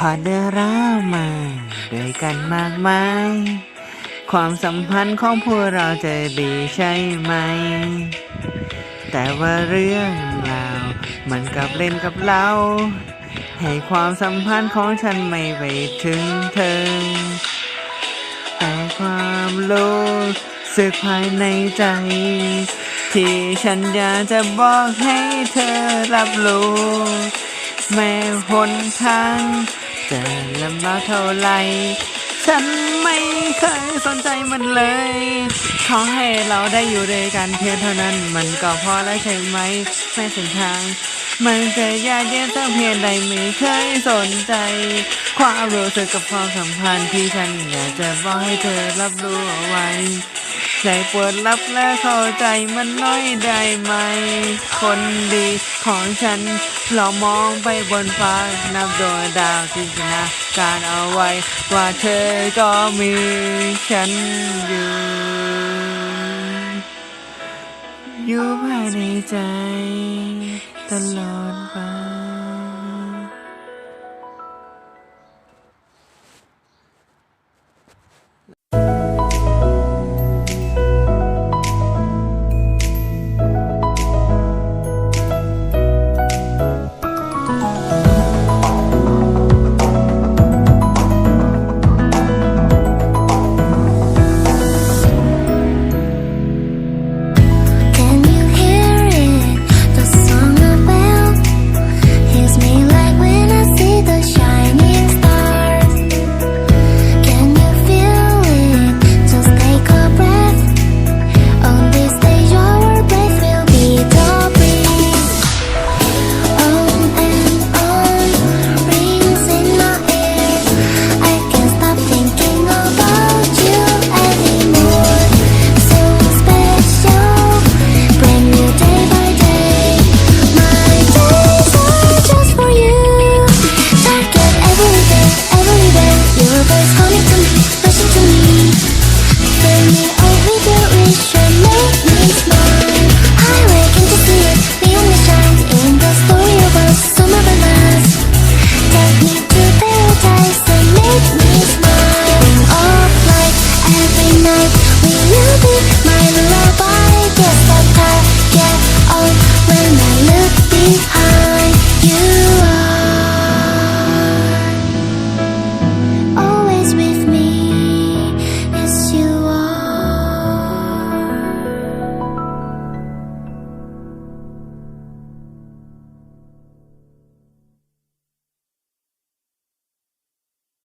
ผ่าเรื่องรามาด้วยกันมากมาย ความสัมพันธ์ของพวกเราจะดีใช่ไหม แต่ว่าเรื่องราวมันกลับเล่นกับเรา ให้ความสัมพันธ์ของฉันไม่ไปถึงเธอ แต่ความรู้สึกภายในใจ ที่ฉันอยากจะบอกให้เธอรับรู้ แม้หนทางจะลำบากเท่าไหรฉันไม่เคยสนใจมันเลย ขอให้เราได้อยู่ด้วยกันเพียงเท่านั้นมันก็พอแล้วใช่ไหมแม้เส้นทาง มันจะยากเย็นสักเพียงใดไม่เคยสนใจ ความรู้สึกกับความสัมพันธ์ที่ฉันอยากจะบอกให้เธอรับรู้เอาไว้ใจปวดรับและเข้าใจมันน้อยได้ไหม คนดีของฉันเรามองไปบนฟ้านับดวงดาวที่ชนะการเอาไว้ ว่าเธอก็มีฉันอยู่อยู่ภายในใจ ตลอดไป